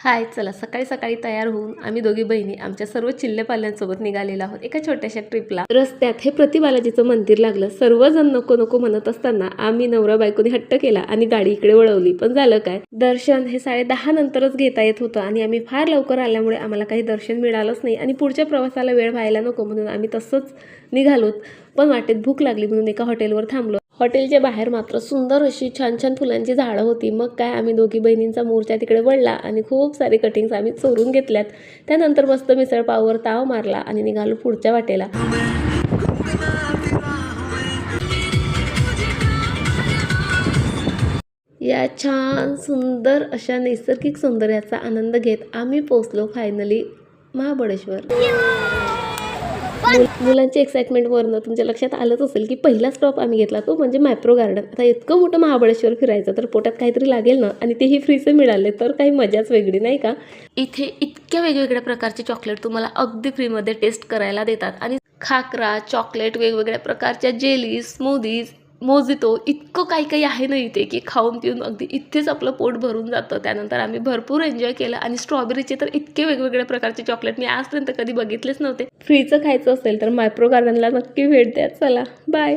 हाय चला सकाळी सकाळी तयार होऊन आम्ही दोघी बहिणी आमच्या सर्व चिल्ले पाल्यांसोबत निघालेलो आहोत एका छोट्याशा ट्रिपला रस्त्यात हे प्रतिबालाजीचं मंदिर लागलं. सर्वजण नको नको म्हणत असताना आम्ही नवरा बायकोनी हट्ट केला आणि गाडी इकडे वळवली. पण झालं काय? दर्शन हे साडे दहा नंतरच घेता येत होतं आणि आम्ही फार लवकर आल्यामुळे आम्हाला काही दर्शन मिळालंच नाही आणि पुढच्या प्रवासाला वेळ व्हायला नको म्हणून आम्ही तसंच निघालोत. पण वाटेत भूक लागली म्हणून एका हॉटेलवर थांबलो. हॉटेलच्या बाहेर मात्र सुंदर अशी छान छान फुलांची झाडं होती. मग काय आम्ही दोघी बहिणींचा मोर्चा तिकडे वळला आणि खूप सारे कटिंग्स आम्ही चोरून घेतल्यात. त्यानंतर मस्त मिसळपाववर ताव मारला आणि निघालो पुढच्या वाटेला. या छान सुंदर अशा नैसर्गिक सौंदर्याचा आनंद घेत आम्ही पोचलो फायनली महाबळेश्वर. मुल- एक्साइटमेंट वरनं तुमच्या लक्षात आलंच असेल की पहिला स्टॉप आम्ही घेतला तो म्हणजे मॅप्रो गार्डन आता इतकं मोठं महाबळेश्वर फिरायचं तर पोटात काहीतरी लागेल ना आणि तेही फ्रीचे मिळाले तर काही मजाच वेगळी नाही का? इथे इतक्या वेगवेगळ्या प्रकारचे चॉकलेट तुम्हाला अगदी फ्रीमध्ये टेस्ट करायला देतात. आणि खाकरा चॉकलेट वेगवेगळ्या प्रकारच्या जेली स्मूदीज मोजितो इतकं काही काही आहे ना इथे की खाऊन पिऊन अगदी इथेच आपलं पोट भरून जातं. त्यानंतर आम्ही भरपूर एन्जॉय केलं आणि स्ट्रॉबेरीचे तर इतके वेगवेगळ्या प्रकारचे चॉकलेट मी आजपर्यंत कधी बघितलेच नव्हते. फ्रीचं खायचं असेल तर मायप्रो गार्डनला नक्की भेट द्या. चला बाय